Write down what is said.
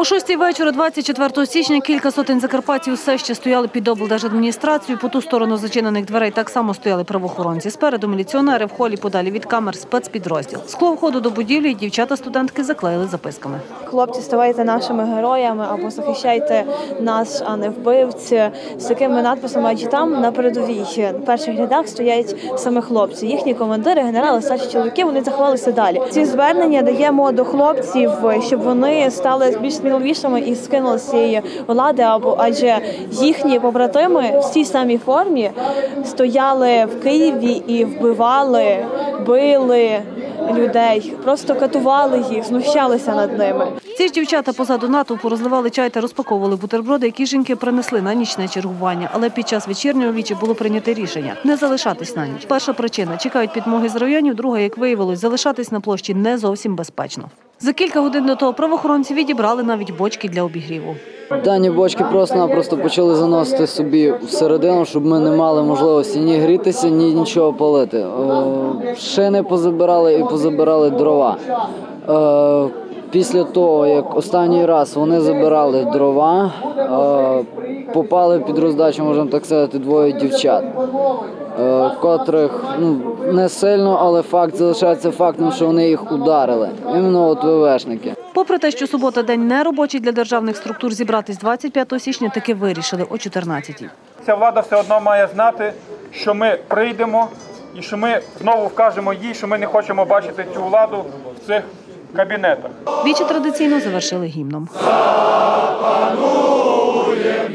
О 6 вечора 24 січня кілька сотень закарпатців все ще стояли під облдержадміністрацією. По ту сторону зачинених дверей так само стояли правоохоронці. Спереду міліціонери в холі подалі від камер спецпідрозділ. Скло входу до будівлі дівчата-студентки заклеїли записками. Хлопці, ставайте нашими героями або захищайте нас, а не вбивці. З такими надписами, адже там на передовій перших рядах стоять саме хлопці. Їхні командири, генерали, старші чоловіки, вони заховалися далі. Ці звернення даємо до хлопців, щоб вони стали більш сміливішими і скинули з цієї влади, або адже їхні побратими в цій самій формі стояли в Києві і вбивали, били людей, просто катували їх, знущалися над ними. Ці ж дівчата позаду натовпу розливали чай та розпаковували бутерброди, які жінки принесли на нічне чергування. Але під час вечірнього вічі було прийнято рішення не залишатись на ніч. Перша причина чекають підмоги з районів. Друга, як виявилось, залишатись на площі не зовсім безпечно. За кілька годин до того правоохоронці відібрали навіть бочки для обігріву. Дані бочки просто-напросто почали заносити собі всередину, щоб ми не мали можливості ні грітися, ні нічого палити. Е, Шини позабирали і позабирали дрова. Після того, як останній раз вони забирали дрова, е, попали під роздачу, можна так сказати, двоє дівчат, е, котрих ну, не сильно, але факт залишається фактом, що вони їх ударили. Іменно от ВВшники. Попри те, що субота день не робочий для державних структур, зібратись 25 січня таки вирішили о 14-й. Ця влада все одно має знати, що ми прийдемо і що ми знову вкажемо їй, що ми не хочемо бачити цю владу в цих кабінетах. Вічі традиційно завершили гімном. Панує